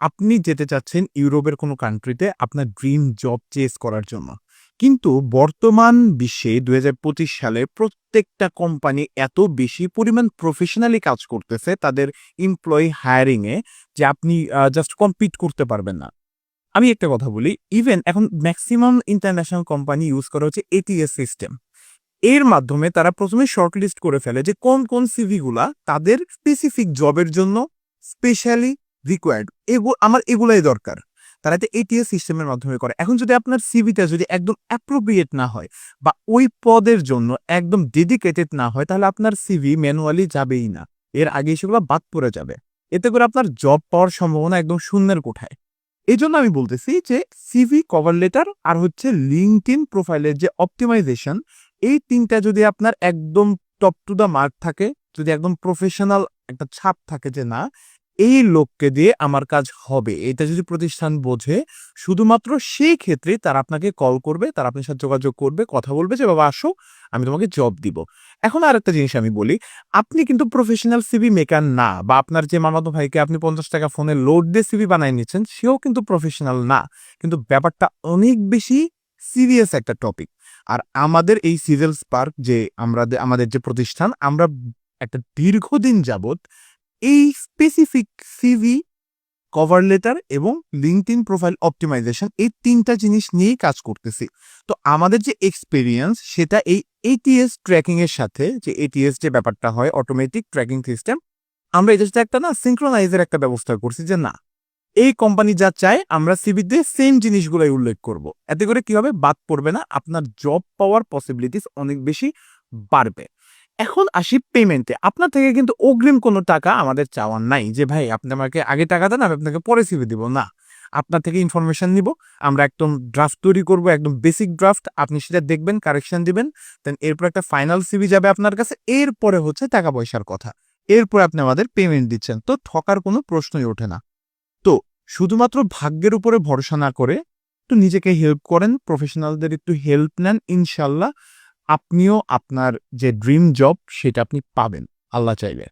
আপনি যেতে চাচ্ছেন ইউরোপের কোনো কান্ট্রিতে আপনার ড্রিম জব চেস করার জন্য। কিন্তু বর্তমান বিশ্বে দুই হাজার পঁচিশ সালে প্রত্যেকটা কোম্পানি এত বেশি পরিমাণ প্রফেশনালি কাজ করতেছে তাদের এমপ্লয়ি হায়ারিংয়ে যে আপনি জাস্ট কম্পিট করতে পারবেন না। আমি একটা কথা বলি ইভেন এখন ম্যাক্সিমাম ইন্টারন্যাশনাল কোম্পানি ইউজ করা হচ্ছে এটিএস সিস্টেম এর মাধ্যমে তারা প্রথমে শর্টলিস্ট করে ফেলে যে কোন কোন সিভিগুলা তাদের স্পেসিফিক জবের জন্য স্পেশালি রিকোয়ার্ড এগুলো আমার এগুলাই দরকার। তারা এটা এটিএস সিস্টেমের মাধ্যমে করে। এখন যদি আপনার সিভিটা যদি একদম অ্যাপ্রোপ্রিয়েট না হয় বা ওই পদের জন্য একদম ডেডিকেটেড না হয়, তাহলে আপনার সিভি ম্যানুয়ালি যাবেই না। এর আগে সেগুলো বাদ পড়ে যাবে। এতে করে আপনার জব পাওয়ার সম্ভাবনা একদম শূন্যের কোঠায়। এই জন্য আমি বলতেছি যে সিভি কভার লেটার আর হচ্ছে লিঙ্কড ইন প্রোফাইলের যে অপটিমাইজেশন এই তিনটা যদি আপনার একদম টপ টু দ্য মার্ক থাকে, যদি একদম প্রফেশনাল একটা ছাপ থাকে যে না এই লোককে দিয়ে আমার কাজ হবে। এটা যদি প্রতিষ্ঠান বোঝে, শুধুমাত্র সেই ক্ষেত্রে তারা আপনাকে কল করবে, তারা আপনার সাথে যোগাযোগ করবে, কথা বলবে যে, বাবা, আসো, আমি তোমাকে জব দিব। এখন আর একটা জিনিস আমি বলি, আপনি কিন্তু প্রফেশনাল সিভি মেকার না বা আপনার যে মামাতো ভাইকে আপনি পঞ্চাশ টাকা ফোনে লোড দিয়ে সিভি বানাই নিচ্ছেন, সেও কিন্তু প্রফেশনাল না। কিন্তু ব্যাপারটা অনেক বেশি সিরিয়াস একটা টপিক আর আমাদের এই সিভিল স্পার্ক যে, আমরা আমাদের যে প্রতিষ্ঠান, আমরা একটা দীর্ঘদিন যাবত এই স্পেসিফিক সিভি কভার লেটার এবং লিঙ্কড ইন প্রোফাইল অপটিমাইজেশন এই তিনটা জিনিস নিয়েই কাজ করতেছি। তো আমাদের যে এক্সপিরিয়েন্স সেটা এই এটিএস ট্র্যাকিং এর সাথে, যে এটিএস যে ব্যাপারটা হয় অটোমেটিক ট্র্যাকিং সিস্টেম আমরা এটার সাথে একটা না সিঙ্ক্রোনাইজের একটা ব্যবস্থা করছি যে না, এই কোম্পানি যা চায়, আমরা সিভিতে সেম জিনিসগুলোই উল্লেখ করব। এতে করে কি হবে? বাদ পড়বে না, আপনার জব পাওয়ার পসিবিলিটিস অনেক বেশি বাড়বে। এখন আসি পেমেন্টে আপনার থেকে কিন্তু অগ্রিম কোনো টাকা আমাদের চাওয়ার নাই যে, ভাই, আপনি আমাকে আগে টাকা দেন, আমি আপনাকে পরে সিভি দিব। না, আপনার থেকে ইনফরমেশন নিব, আমরা একদম ড্রাফট তৈরি করব, একদম বেসিক ড্রাফট আপনি সেটা দেখবেন কারেকশন দিবেন দেন এরপর একটা ফাইনাল সিভি যাবে আপনার কাছে, এরপরে হচ্ছে টাকা পয়সার কথা। এরপর আপনি আমাদের পেমেন্ট দিচ্ছেন। তো ঠকার কোনো প্রশ্নই ওঠে না। তো শুধুমাত্র ভাগ্যের উপরে ভরসা না করে একটু নিজেকে হেল্প করেন প্রফেশনালদের একটু হেল্প নেন, ইনশাল্লাহ। আপনিও আপনার যে ড্রিম জব সেটা আপনি পাবেন আল্লাহ চাইলে।